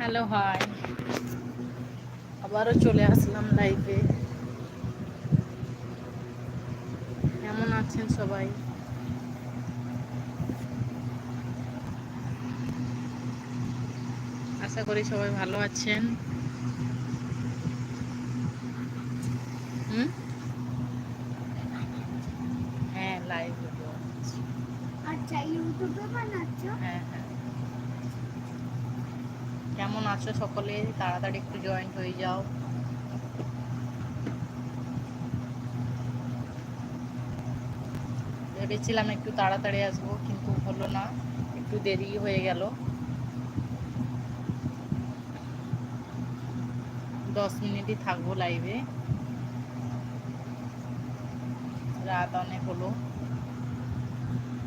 Hello hi আবারও চলে আসলাম লাইভে কেমন আছেন সবাই? আশা করি সবাই ভালো আছেন। হুম? হ্যাঁ লাইভ আচ্ছা ইউটিউবে বানাচ্ছ? হ্যাঁ হ্যাঁ। কেমন আছো সকলে? তাড়াতাড়ি একটু জয়েন্ট হয়ে যাও। ভেবেছিলাম একটু তাড়াতাড়ি আসব, কিন্তু হলো না। একটু দেরি হয়ে গেল। দশ মিনিটই থাকব লাইভে রাত অনেক হলো।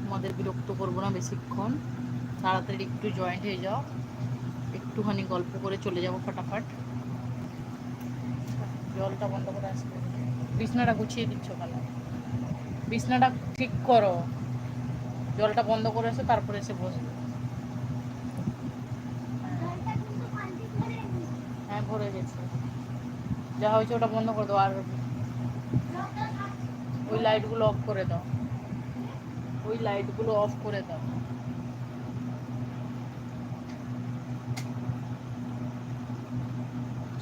তোমাদের বিরক্ত করব না বেশিক্ষণ। তাড়াতাড়ি একটু জয়েন্ট হয়ে যাও। একটুখানি গল্প করে চলে যাব ফটাফট। জলটা বন্ধ করে আসবে বিছনাটা গুছিয়ে দিচ্ছ কেন বিছনাটা ঠিক করো। জলটা বন্ধ করে এসে, তারপরে এসে বসবে। হ্যাঁ ভরে গেছে। যা হয়েছে ওটা বন্ধ করে দাও, আর ওই লাইটগুলো অফ করে দাও। ওই লাইটগুলো অফ করে দাও।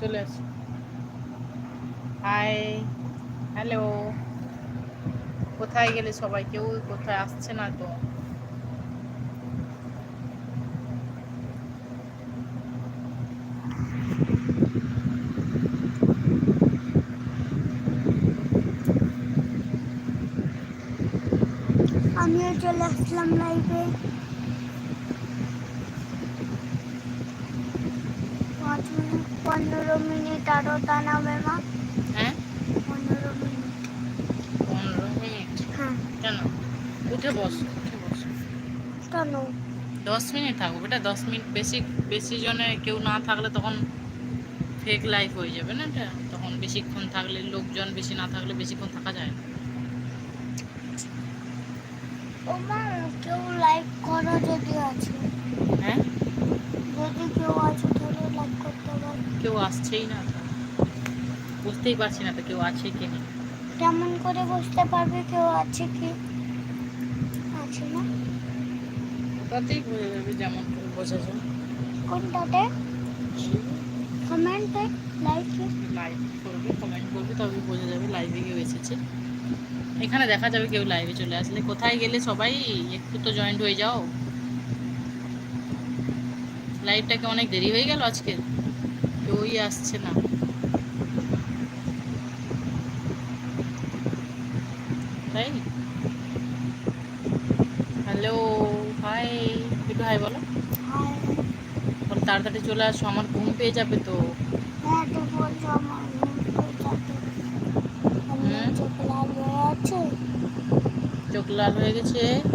চলে আসো। হাই হ্যালো কোথায় গেলে সবাই? কেউ কোথায় আসছে না তো? আমিও চলে আসলাম লাইভে পাঁচ মিনিট পনেরো মিনিট আরও টানাবে মা। হ্যাঁ? পনেরো মিনিট। পনেরো মিনিট? হ্যাঁ। কেন? উঠে বস উঠে বস। কেন? দশ মিনিট দশ মিনিট বেশি বেশি জনে কেউ না থাকলে তখন ফেক লাইফ হয়ে যাবে না এটা? তখন বেশিক্ষণ থাকলে লোকজন বেশি না থাকলে বেশিক্ষণ থাকা যায় না। কেউ লাইক করো যদি আছে। হ্যাঁ? যদি কেউ কেউ আসছেই না। বুঝতেই পারছি না তো কেউ আছে কি নেই। কেমন করে বুঝতে পারবে কেউ আছে কি? আছে না? ওটাতেই বোঝা যাবে যেমন বোঝা যায় কোনটাতে কমেন্টে লাইকে লাইভ করবে কমেন্ট করবে তবে বোঝা যাবে লাইভে কেউ এসেছে। এখানে দেখা যাবে কেউ লাইভে চলে আসলে। কোথায় গেলে সবাই একটু তো জয়েন্ট হয়ে যাও। লাইভটাকে অনেক দেরি হয়ে গেল আজকে। কেউই আসছে না। তাই? হ্যালো হাই একটু হাই বলো। তাড়াতাড়ি চলে আসো আমার ঘুম পেয়ে যাবে তো। চোখ লাল হয়ে গেছে।